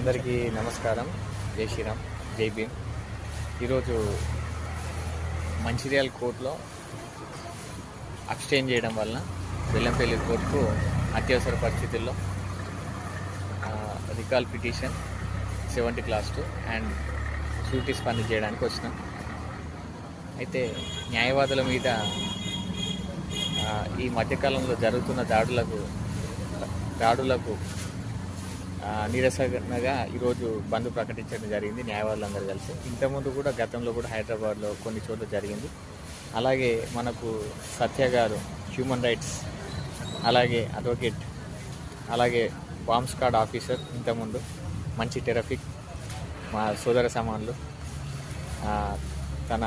అందరికీ నమస్కారం. జై శ్రీరామ్. జై భీమ్. ఈరోజు మంచిర్యాల కోర్టులో అబ్స్టైన్ చేయడం వలన బెల్లంపల్లి కోర్టుకు అత్యవసర పరిస్థితుల్లో recall petition seventy class two and షూటీస్ పని చేయడానికి వచ్చినాం. అయితే న్యాయవాదుల మీద ఈ మధ్యకాలంలో జరుగుతున్న దాడులకు దాడులకు నిరసనగా ఈరోజు బంద్ ప్రకటించడం జరిగింది న్యాయవాదులందరూ కలిసి. ఇంతకుముందు కూడా గతంలో కూడా హైదరాబాద్లో కొన్ని చోట్ల జరిగింది. అలాగే మనకు సత్య గారు హ్యూమన్ రైట్స్ అలాగే అడ్వకేట్ అలాగే బాంబ్ స్క్వాడ్ ఆఫీసర్ ఇంతకుముందు మంచి టెరఫిక్ మా సోదర సమానులు. తన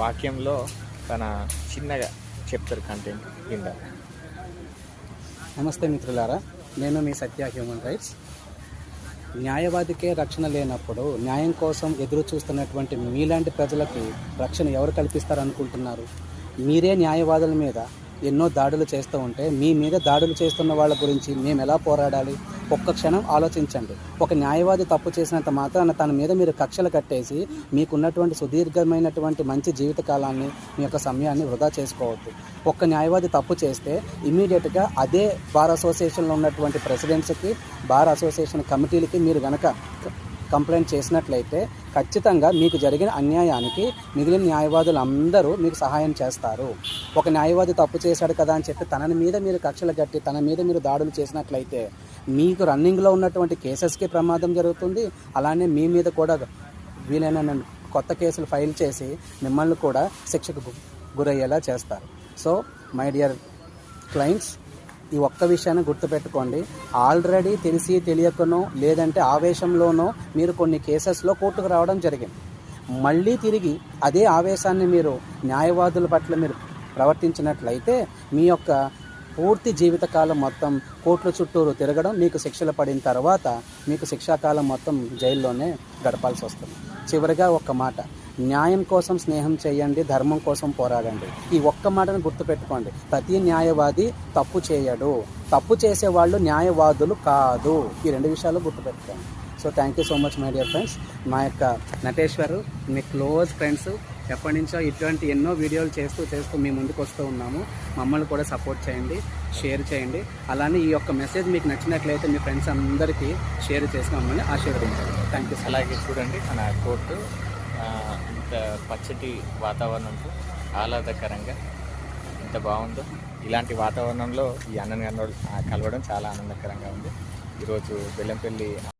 వాక్యంలో తన చిన్నగా చెప్తారు కంటెంట్ కింద నమస్తే మిత్రులారా. నేను మీ సత్య హ్యూమన్ రైట్స్. న్యాయవాదికే రక్షణ లేనప్పుడు న్యాయం కోసం ఎదురు చూస్తున్నటువంటి మీలాంటి ప్రజలకి రక్షణ ఎవరు కల్పిస్తారనుకుంటున్నారు? మీరే న్యాయవాదుల మీద ఎన్నో దాడులు చేస్తూ ఉంటే మీ మీద దాడులు చేస్తున్న వాళ్ళ గురించి మేము ఎలా పోరాడాలి? ఒక్క క్షణం ఆలోచించండి. ఒక న్యాయవాది తప్పు చేసినంత మాత్రాన తన మీద మీరు కక్షలు కట్టేసి మీకున్నటువంటి సుదీర్ఘమైనటువంటి మంచి జీవిత కాలాన్ని మీ యొక్క సమయాన్ని వృధా చేసుకోవద్దు. ఒక్క న్యాయవాది తప్పు చేస్తే ఇమీడియట్గా అదే బార్ అసోసియేషన్లో ఉన్నటువంటి ప్రెసిడెంట్స్కి బార్ అసోసియేషన్ కమిటీలకి మీరు కనుక కంప్లైంట్ చేసినట్లయితే ఖచ్చితంగా మీకు జరిగిన అన్యాయానికి మిగిలిన న్యాయవాదులు అందరూ మీకు సహాయం చేస్తారు. ఒక న్యాయవాది తప్పు చేశాడు కదా అని చెప్పి తన మీద మీరు కక్షలు కట్టి తన మీద మీరు దాడులు చేసినట్లయితే మీకు రన్నింగ్లో ఉన్నటువంటి కేసెస్కి ప్రమాదం జరుగుతుంది. అలానే మీ మీద కూడా వీలైన కొత్త కేసులు ఫైల్ చేసి మిమ్మల్ని కూడా శిక్షకు గురయ్యేలా చేస్తారు. సో మై డియర్ క్లయింట్స్ ఈ ఒక్క విషయాన్ని గుర్తుపెట్టుకోండి. ఆల్రెడీ తెలిసి తెలియకనో లేదంటే ఆవేశంలోనో మీరు కొన్ని కేసెస్లో కోర్టుకు రావడం జరిగింది. మళ్ళీ తిరిగి అదే ఆవేశాన్ని మీరు న్యాయవాదుల పట్ల మీరు ప్రవర్తించినట్లయితే మీ యొక్క పూర్తి జీవితకాలం మొత్తం కోట్ల చుట్టూరు తిరగడం మీకు శిక్షలు పడిన తర్వాత మీకు శిక్షాకాలం మొత్తం జైల్లోనే గడపాల్సి వస్తుంది. చివరిగా ఒక్క మాట. న్యాయం కోసం స్నేహం చేయండి ధర్మం కోసం పోరాడండి. ఈ ఒక్క మాటను గుర్తుపెట్టుకోండి. ప్రతి న్యాయవాది తప్పు చేయడు. తప్పు చేసేవాళ్ళు న్యాయవాదులు కాదు. ఈ రెండు విషయాలు గుర్తుపెట్టుకోండి. So thank you so much my dear friends మా యొక్క నటేశ్వరు మీ క్లోజ్ ఫ్రెండ్స్ ఎప్పటి నుంచో ఇటువంటి ఎన్నో వీడియోలు చేస్తూ చేస్తూ మీ ముందుకు వస్తూ ఉన్నాము. మమ్మల్ని కూడా సపోర్ట్ చేయండి షేర్ చేయండి. అలానే ఈ యొక్క మెసేజ్ మీకు నచ్చినట్లయితే మీ ఫ్రెండ్స్ అందరికీ షేర్ చేసి మమ్మల్ని ఆశీర్వదించండి. థ్యాంక్ యూ అలాగే చూడండి మన కోర్టు ఇంత పచ్చటి వాతావరణంతో ఆహ్లాదకరంగా ఎంత బాగుందో. ఇలాంటి వాతావరణంలో ఈ అన్నన్ కలవడం చాలా ఆనందకరంగా ఉంది. ఈరోజు బెల్లంపల్లి